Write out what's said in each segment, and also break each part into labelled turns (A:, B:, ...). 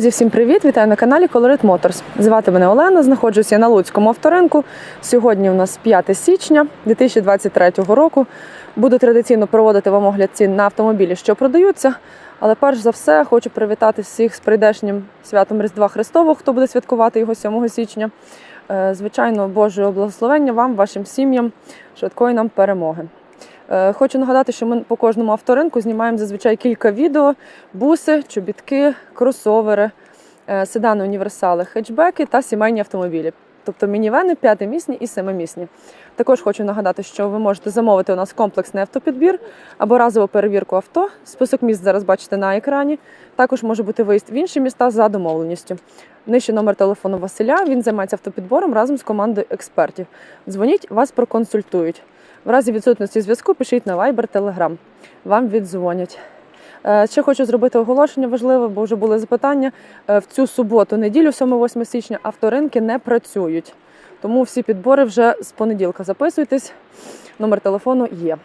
A: Друзі, всім привіт! Вітаю на каналі Colorit Motors. Звати мене Олена, знаходжуся на Луцькому авторинку. Сьогодні у нас 5 січня 2023 року. Буду традиційно проводити вам огляд цін на автомобілі, що продаються. Але перш за все хочу привітати всіх з прийдешнім святом Різдва Христового, хто буде святкувати його 7 січня. Е, Звичайно, Божого благословення вам, вашим сім'ям, швидкої нам перемоги. Е, Хочу нагадати, що ми по кожному авторинку знімаємо зазвичай кілька відео: буси, чобітки, кросовери, е, седани, універсали, хетчбеки та сімейні автомобілі. Тобто мінівени п'ятимісні і семимісні. Також хочу нагадати, що ви можете замовити у нас комплексний автопідбір або разову перевірку авто. Список міст зараз бачите на екрані. Також може бути виїзд в інші міста за домовленістю. Нижче номер телефону Василя. Він займається автопідбором разом з командою експертів. Дзвоніть, вас проконсультують. В разі відсутності зв'язку пишіть на Viber, Telegram. Вам віддзвонять. Е, Ще хочу зробити оголошення важливе, бо вже були запитання. Е, В цю суботу, неділю, 7-8 січня, авторинки не працюють. Тому всі підбори вже з понеділка записуйтесь. Номер телефону є.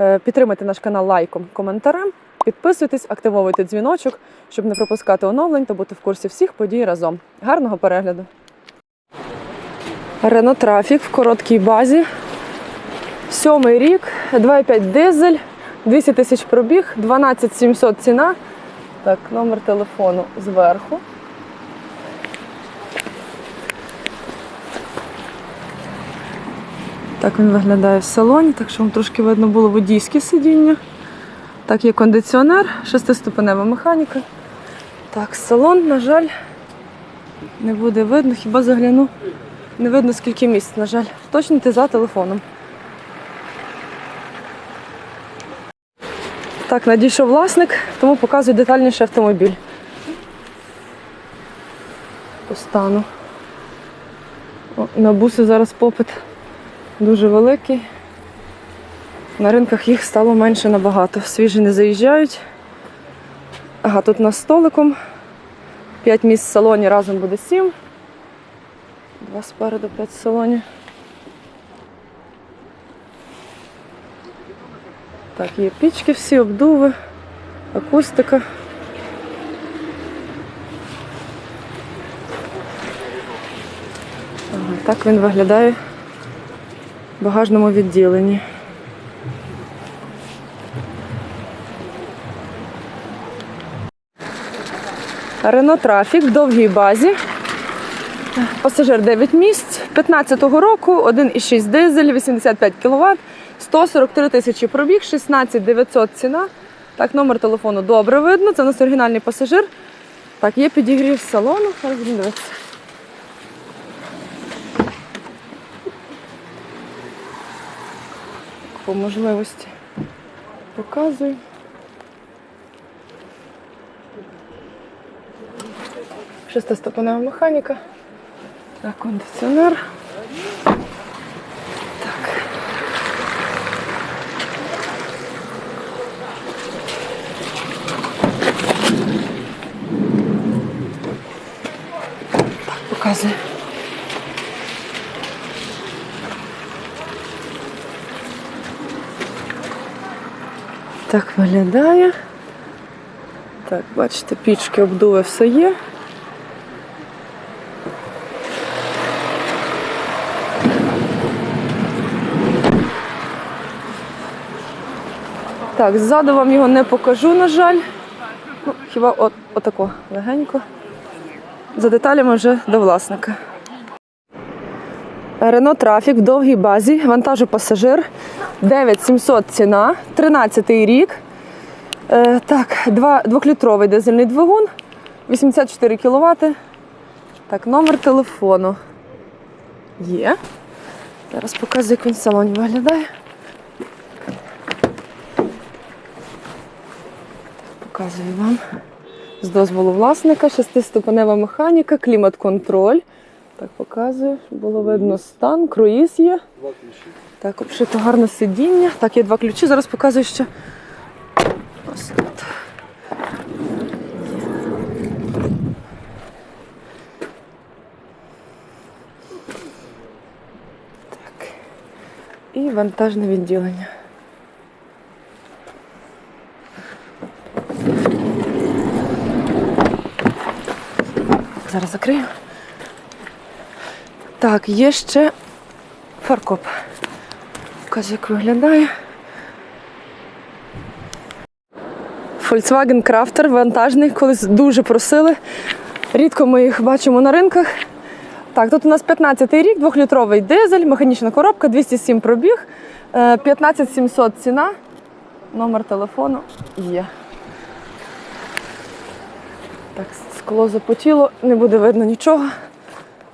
A: Е, Підтримайте наш канал лайком, коментарем. Підписуйтесь, активовуйте дзвіночок, щоб не пропускати оновлень та бути в курсі всіх подій разом. Гарного перегляду! Рено Трафік в короткій базі. Сьомий рік, 2,5 дизель, 200 тисяч пробіг, 12 700 ціна. Так, номер телефону зверху. Так він виглядає в салоні, так що вам трошки видно було водійське сидіння. Так, є кондиціонер, шестиступенева механіка. Так, салон, на жаль, не буде видно, хіба загляну. Не видно скільки місць, на жаль. Точніте за телефоном. Так, надійшов власник, тому показую детальніше автомобіль. По стану. О, на буси зараз попит дуже великий. На ринках їх стало менше набагато. Свіжі не заїжджають. Ага, тут у нас столиком. 5 місць в салоні разом буде 7. Два спереду, 5 в салоні. Так, є пічки всі, обдуви, акустика. Так він виглядає в багажному відділенні. Рено Трафік в довгій базі. Пасажир 9 місць, 15-го року, 1,6 дизель, 85 кВт, 143 тисячі пробіг, 16 900 ціна. Так, номер телефону добре видно. Це у нас оригінальний пасажир. Так, є підігрів салону. Зараз будемо дивитися. По можливості показую. Шестиступенева механіка. Так, кондиціонер. Показую. Так виглядає. Так, бачите, пічки, обдуви, все є. Так, ззаду вам його не покажу, на жаль. Ну, хіба от, отако легенько. За деталями вже до власника. Рено Трафік в довгій базі, вантажу пасажир, 9700 ціна, 13 рік. Е, так, два, двохлітровий дизельний двигун, 84 кВт. Так, номер телефону є. Зараз показую, як він в салоні виглядає. Показую вам. З дозволу власника, шестиступенева механіка, клімат-контроль. Так, показую, було видно стан, круїз є. Так, обшито гарне сидіння. Так, є два ключі. Зараз показую, що ось тут. Так. І вантажне відділення. Зараз закрию. Так, є ще фаркоп. Покажу, як виглядає. Volkswagen Crafter вантажний, колись дуже просили. Рідко ми їх бачимо на ринках. Так, тут у нас 15-й рік, 2-літровий дизель, механічна коробка, 207 пробіг, е, 15 700 ціна. Номер телефону є. Так, скло запотіло, не буде видно нічого.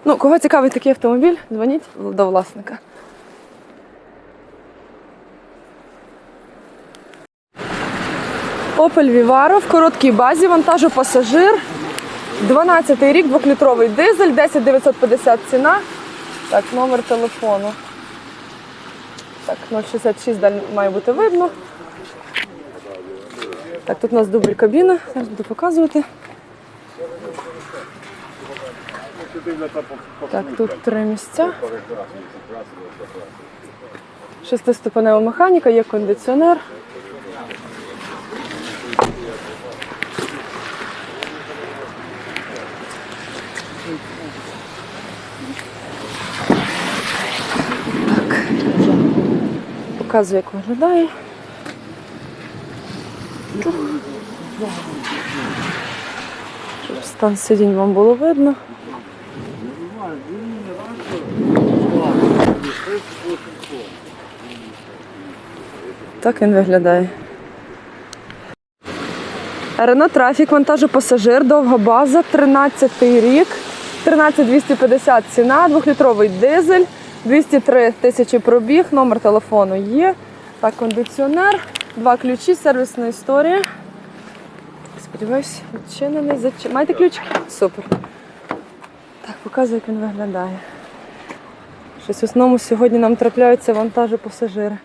A: Ну, кого цікавить такий автомобіль, дзвоніть до власника. Opel Vivaro в короткій базі, вантажу пасажир. 12 рік, 2-літровий дизель, 10 950 ціна. Так, номер телефону. Так, 066 далі має бути видно. Так, тут у нас дубль кабіна. Зараз буду показувати. Так, тут три місця. Шестиступенева механіка, є кондиціонер. Так. Показую, як виглядає. Щоб стан сидінь вам було видно. Так він виглядає. Рено Трафік, вантажу пасажир, довга база, 13 рік, 13250 ціна, 2-літровий дизель, 203 тисячі пробіг, номер телефону є. Так, кондиціонер, два ключі, сервісна історія. Сподіваюсь, відчинений. Зач... Маєте ключики? Супер. Так, показую, як він виглядає. Щось в основному сьогодні нам трапляються вантажі пасажири.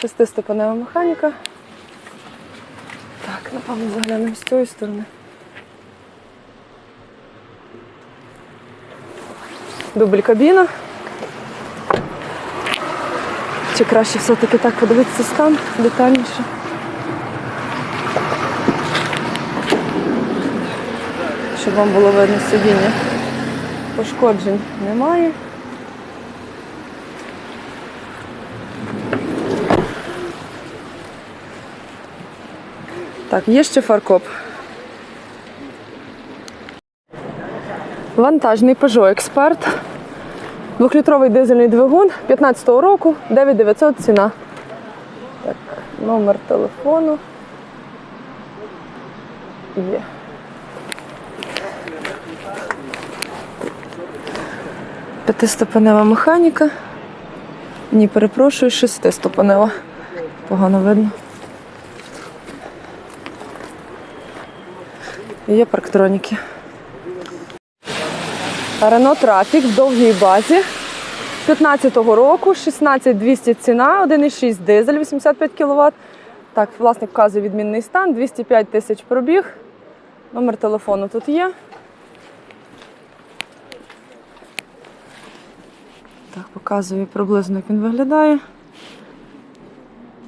A: Шестиступенева механіка. Так, напевно, заглянемо з цієї сторони. Дубль кабіна. Чи краще все-таки так подивитися стан детальніше? Щоб вам було видно сидіння. Пошкоджень немає. Так, є ще фаркоп. Вантажний Peugeot Експерт. Двохлітровий дизельний двигун 15-го року, 9900 ціна. Так, номер телефону. Є. П'ятиступенева механіка. Ні, перепрошую, шестиступенева. Погано видно. Є парктроніки. Рено Трафік в довгій базі. 15-го року, 16200 ціна, 1,6 дизель, 85 кВт. Так, власник вказує відмінний стан, 205 тисяч пробіг. Номер телефону тут є. Так, показую приблизно, як він виглядає.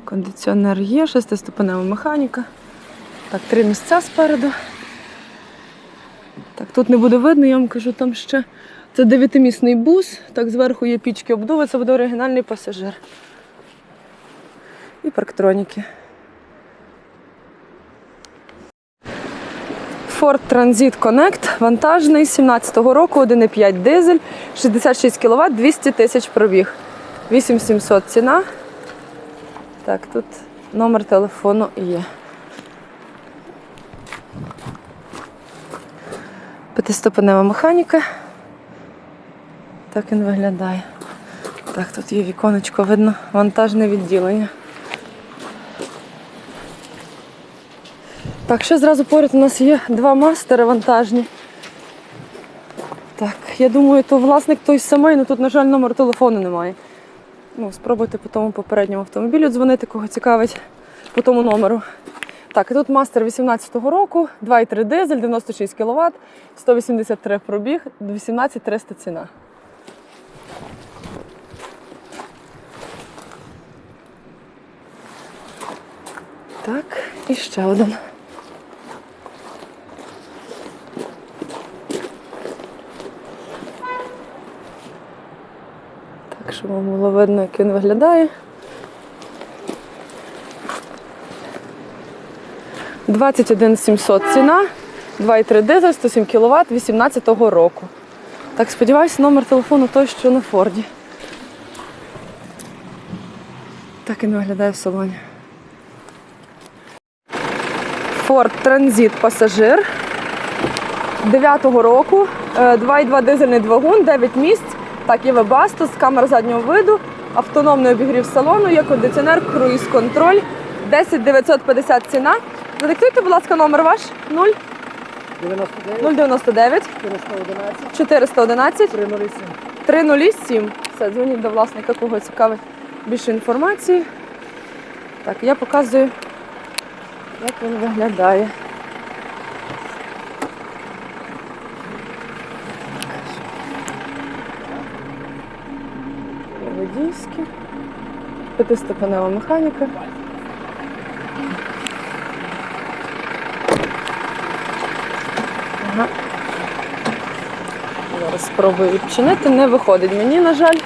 A: Кондиціонер є, шестиступенева механіка. Так, три місця спереду. Тут не буде видно, я вам кажу, там ще це дев'ятимісний бус, так зверху є пічки обдуви, це буде оригінальний пасажир. І парктроніки. Ford Transit Connect, вантажний 17-го року, 1,5 дизель, 66 кВт, 200 тисяч пробіг. 8700 ціна. Так, тут номер телефону є. П'ятиступенева механіка. Так він виглядає. Так, тут є віконечко, видно, вантажне відділення. Так, ще зразу поряд у нас є два мастери вантажні. Так, я думаю, то власник той самий, але тут, на жаль, номер телефону немає. Ну, спробуйте по тому попередньому автомобілю дзвонити, кого цікавить по тому номеру. Так, тут мастер 18-го року, 2,3 дизель, 96 кВт, 183 пробіг, 18300 ціна. Так, і ще один. Так, щоб вам було видно, як він виглядає. 21 700 ціна, 2,3 дизель, 107 кВт 18-го року. Так, сподіваюся, номер телефону той, що на Форді. Так він виглядає в салоні. Ford Transit пасажир 9-го року, е, 2,2 дизельний двигун, 9 місць. Так, є вебастус, камера заднього виду, автономний обігрів салону, є кондиціонер, круїз-контроль, 10 950 ціна. Задиктуйте, будь ласка, номер ваш 0
B: 99,
A: 099
B: 411,
A: 411
B: 307.
A: 307. Все, дзвоніть до власника, кого цікавить більше інформації. Так, я показую, як він виглядає. Водійське. П'ятиступенева механіка. Спробую відчинити. Не виходить мені, на жаль.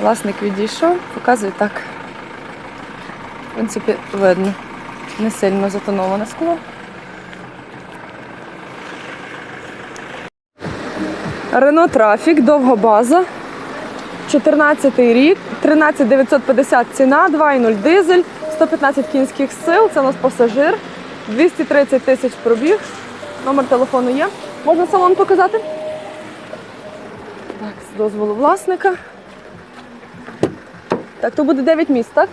A: Власник відійшов, показує так. В принципі, видно. Не сильно затоноване скло. Рено Трафік, довга база. 14 рік, 13 950 ціна, 2,0 дизель, 115 кінських сил, це у нас пасажир, 230 тисяч пробіг. Номер телефону є. Можна салон показати? Дозволу власника. Так, то буде 9 місць, так?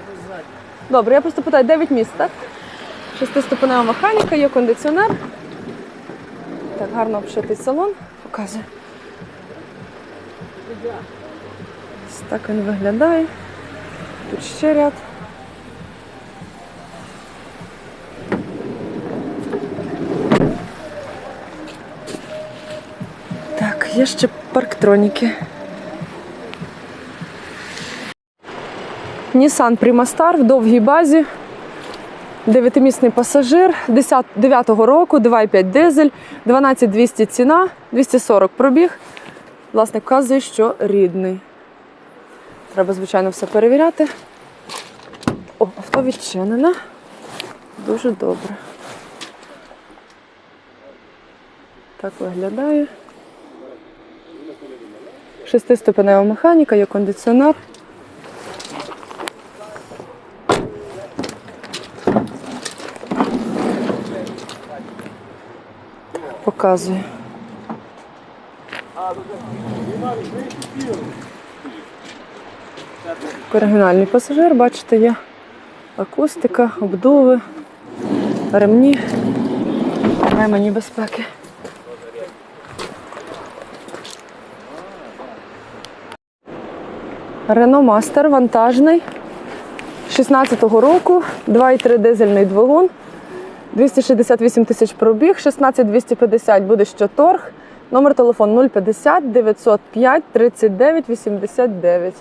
A: Добре, я просто питаю, 9 місць, так? Шестиступенева механіка, є кондиціонер. Так, гарно обшитий салон. Показую. Ось так він виглядає. Тут ще ряд. Так, є ще парктроніки. Nissan Prima Star в довгій базі. Дев'ятимісний пасажир 9-го року, 2,5 дизель, 12200 ціна, 240 пробіг. Власник вказує, що рідний. Треба, звичайно, все перевіряти. О, авто відчинене. Дуже добре. Так виглядає. Шестиступенева механіка, є кондиціонер. Показую. Оригінальний пасажир, бачите, є акустика, обдуви, ремні, ремені безпеки. Рено Мастер вантажний 16-го року, 2,3 дизельний двигун, 268 тисяч пробіг, 16 250 буде ще торг. Номер телефону 050 905 39 89.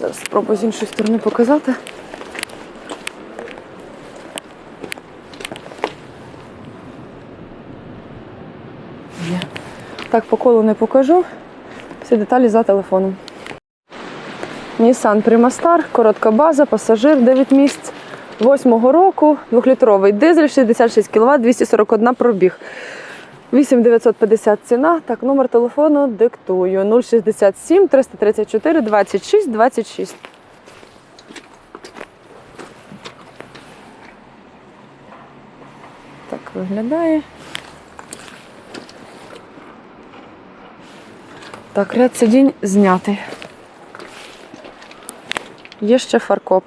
A: Зараз спробую з іншої сторони показати. Є. Так, по колу не покажу. Всі деталі за телефоном. Nissan Prima Star, коротка база, пасажир 9 місць. 8-го року, 2-літровий дизель, 66 кВт, 241 пробіг. 8950 ціна. Так, номер телефону диктую 067 334 26 26. Так виглядає. Так, ряд сидінь знятий. Є ще фаркоп.